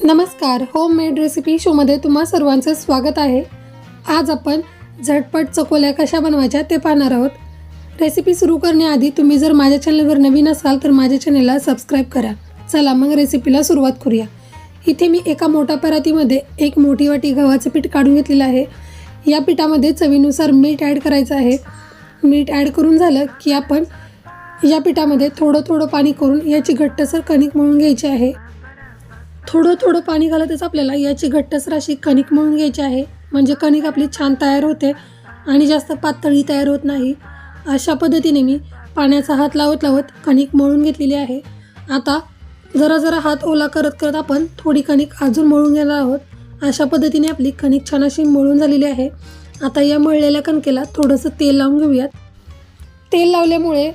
नमस्कार homemade recipe शोमध्ये तुम्हा सर्वांचं स्वागत आहे. आज आपण झटपट चकोल्या कशा बनवायच्या ते पाहणार आहोत. रेसिपी सुरू करण्याआधी तुम्ही जर माझ्या चॅनलवर नवीन असाल तर माझ्या चॅनलला सबस्क्राईब करा. चला मग रेसिपीला सुरुवात करूया. इथे मी एका मोठ्या परातीमध्ये एक मोठी वाटी गव्हाचं पीठ काढून घेतलेलं आहे. या पिठामध्ये चवीनुसार मीठ ॲड करायचं आहे. मीठ ॲड करून झालं की आपण या पिठामध्ये थोडं थोडं पाणी करून याची घट्टसर कणिक म्हणून घ्यायची आहे. थोडं थोडं पाणी घालतच आपल्याला याची घट्टसर अशी कणिक मळून घ्यायची आहे. म्हणजे कणिक आपली छान तयार होते आणि जास्त पातळी तयार होत नाही. अशा पद्धतीने मी पाण्याचा हात लावत लावत कणिक मळून घेतलेली आहे. आता जरा जरा हात ओला करत करत आपण थोडी कणिक अजून मळून घेणार आहोत. अशा पद्धतीने आपली कणिक छान अशी मळून झालेली आहे. आता या मळलेल्या कणकेला थोडंसं तेल लावून घेऊयात. तेल लावल्यामुळे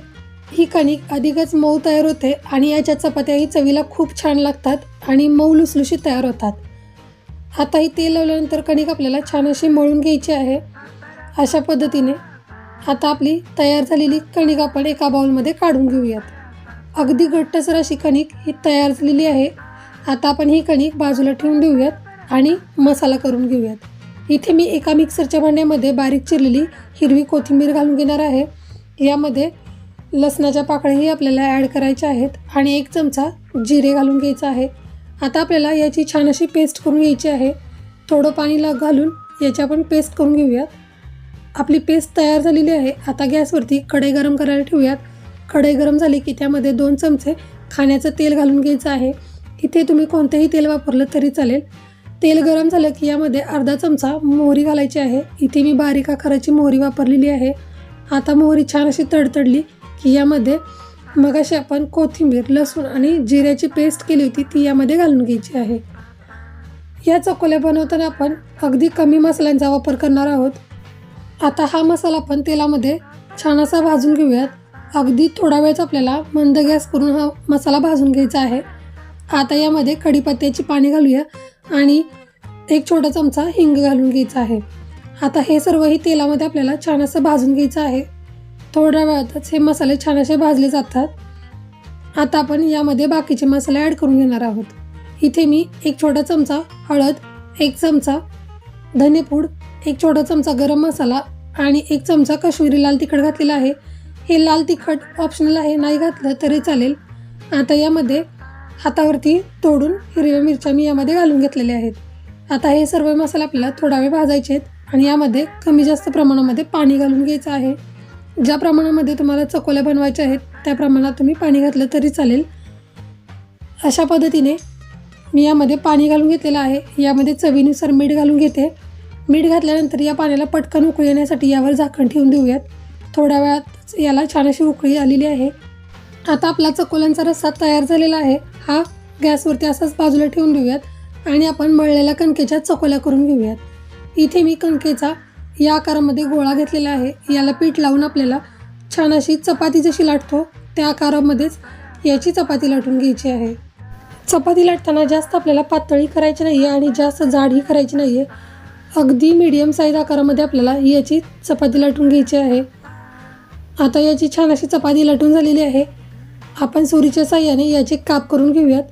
ही कणिक अधिकच मऊ तयार होते आणि याच्या चपात्याही चवीला खूप छान लागतात आणि मऊ लुसलुशीत तयार होतात. आता ही तेल लावल्यानंतर कणिक आपल्याला छान अशी मळून घ्यायची आहे. अशा पद्धतीने आता आपली तयार झालेली कणिक आपण एका बाउलमध्ये काढून घेऊयात. अगदी घट्टसर अशी कणिक ही तयार झालेली आहे. आता आपण ही कणिक बाजूला ठेवून देऊयात आणि मसाला करून घेऊयात. इथे मी एका मिक्सरच्या भांड्यामध्ये बारीक चिरलेली हिरवी कोथिंबीर घालून घेणार आहे. यामध्ये लसणाच्या पाकळ्याही आपल्याला ॲड करायच्या आहेत आणि एक चमचा जिरे घालून घ्यायचा आहे. आता आपल्याला याची छान अशी पेस्ट करून घ्यायची आहे. थोडं पाणी ला घालून याची आपण पेस्ट करून घेऊयात आपली पेस्ट तयार झालेली आहे. आता गॅसवरती कढई गरम करायला ठेवूयात. कढई गरम झाली की त्यामध्ये दोन चमचे खाण्याचं तेल घालून घ्यायचं आहे. इथे तुम्ही कोणतंही तेल वापरलं तरी चालेल. तेल गरम झालं की यामध्ये अर्धा चमचा मोहरी घालायची आहे. इथे मी बारीक आकाराची मोहरी वापरलेली आहे. आता मोहरी छान अशी तडतडली की यामध्ये मगाशी आपण कोथिंबीर लसूण आणि जिऱ्याची पेस्ट केली होती ती यामध्ये घालून घ्यायची आहे. या चकोल्या बनवताना आपण अगदी कमी मसाल्यांचा वापर करणार आहोत. आता हा मसाला आपण तेलामध्ये छान असा भाजून घेऊयात. अगदी थोडा वेळच आपल्याला मंद गॅस करून हा मसाला भाजून घ्यायचा आहे. आता यामध्ये कढीपत्त्याची पाणी घालूया आणि एक छोटा चमचा हिंग घालून घ्यायचा आहे. आता हे सर्वही तेलामध्ये आपल्याला छान असं भाजून घ्यायचं आहे. थोड्या वेळातच हे मसाले छान असे भाजले जातात. आता आपण यामध्ये बाकीचे मसाले ॲड करून घेणार आहोत. इथे मी एक छोटा चमचा हळद एक चमचा धनेपूड एक छोटा चमचा गरम मसाला आणि एक चमचा कश्मीरी लाल तिखट घातलेला आहे. हे लाल तिखट ऑप्शनल आहे नाही घातलं तरी चालेल. आता यामध्ये हातावरती तोडून हिरव्या मिरच्या मी यामध्ये घालून घेतलेल्या आहेत. आता हे सर्व मसाले आपल्याला थोडा वेळ भाजायचे आहेत आणि यामध्ये कमी जास्त प्रमाणामध्ये पाणी घालून घ्यायचं आहे. ज्या प्रमाणामध्ये तुम्हाला चकोल्या बनवायच्या आहेत त्या प्रमाणात तुम्ही पाणी घातलं तरी चालेल. अशा पद्धतीने मी यामध्ये पाणी घालून घेतलेलं आहे. यामध्ये चवीनुसार मीठ घालून घेते. मीठ घातल्यानंतर या पाण्याला पटकन उकळी येण्यासाठी यावर झाकण ठेवून देऊयात. थोड्या वेळात याला छान अशी उकळी आलेली आहे. आता आपला चकोल्यांचा रस्सा तयार झालेला आहे. हा गॅसवरती असाच बाजूला ठेवून देऊयात आणि आपण मळलेल्या कणकेच्या चकोल्या करून घेऊयात. इथे मी कणकेचा या आकारामध्ये गोळा घेतलेला आहे. याला पीठ लावून आपल्याला छान अशी चपाती जशी लाटतो त्या आकारामध्येच याची चपाती लाटून घ्यायची आहे. चपाती लाटताना जास्त आपल्याला पातळी करायची नाही आहे आणि जास्त जाडही करायची नाही आहे अगदी मीडियम साईज आकारामध्ये आपल्याला याची चपाती लाटून घ्यायची आहे. आता याची छान अशी चपाती लाटून झालेली आहे. आपण सुरीच्या साह्याने याचे काप करून घेऊयात.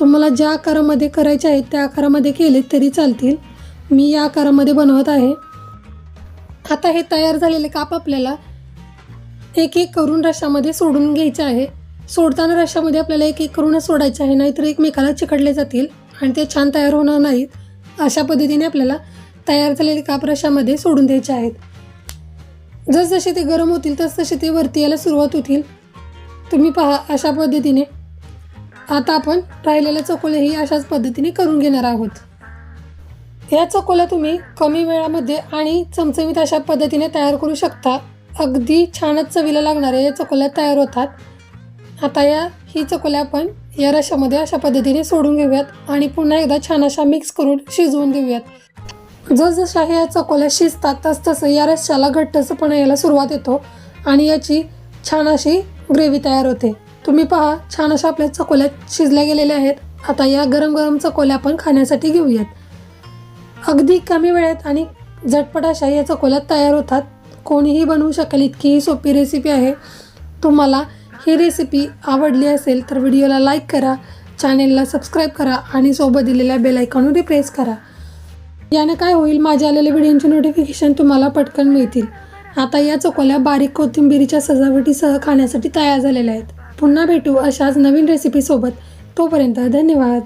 तुम्हाला ज्या आकारामध्ये करायचे आहेत त्या आकारामध्ये केले तरी चालतील. मी या आकारामध्ये बनवत आहे. आता हे तयार झालेले काप आपल्याला एक एक करून रशामध्ये सोडून घ्यायचे आहे. सोडताना रशामध्ये आपल्याला एक एक करूनच सोडायचे आहे नाहीतर एकमेकाला चिकटले जातील आणि ते छान तयार होणार नाहीत. अशा पद्धतीने आपल्याला तयार झालेले काप रशामध्ये सोडून द्यायचे आहेत. जसजसे ते गरम होतील तसतसे ते वरती यायला सुरुवात होतील. तुम्ही पहा अशा पद्धतीने. आता आपण राहिलेल्या चकोलेही अशाच पद्धतीने करून घेणार आहोत. या चकोल्या तुम्ही कमी वेळामध्ये आणि चमचमीत अशा पद्धतीने तयार करू शकता. अगदी छानच चवीला लागणाऱ्या या चकोल्या तयार होतात. आता या ही चकोल्या आपण या रशामध्ये अशा पद्धतीने सोडून घेऊयात आणि पुन्हा एकदा छान अशा मिक्स करून शिजवून देऊयात जसजशा ह्या चकोल्या शिजतात तसतसं या रश्याला घट्टसपणा यायला सुरुवात येतो आणि याची छान अशी ग्रेव्ही तयार होते. तुम्ही पहा छान अशा आपल्या चकोल्या शिजल्या गेलेल्या आहेत. आता या गरम गरम चकोल्या आपण खाण्यासाठी घेऊयात. अगदी कमी वेळेत आणि झटपट अशा या चकोल्या तयार होतात. कोणीही बनवू शकेल इतकी ही सोपी रेसिपी आहे. तुम्हाला ही रेसिपी आवडली असेल तर व्हिडिओला लाईक करा चॅनेलला सबस्क्राईब करा आणि सोबत दिलेल्या बेलायकॉनवर प्रेस करा. याने काय होईल माझ्या आलेल्या व्हिडिओचे नोटिफिकेशन तुम्हाला पटकन मिळतील. आता या चकोल्या बारीक कोथिंबिरीच्या सजावटीसह खाण्यासाठी तयार झालेल्या आहेत. पुन्हा भेटू अशाच नवीन रेसिपीसोबत तोपर्यंत धन्यवाद.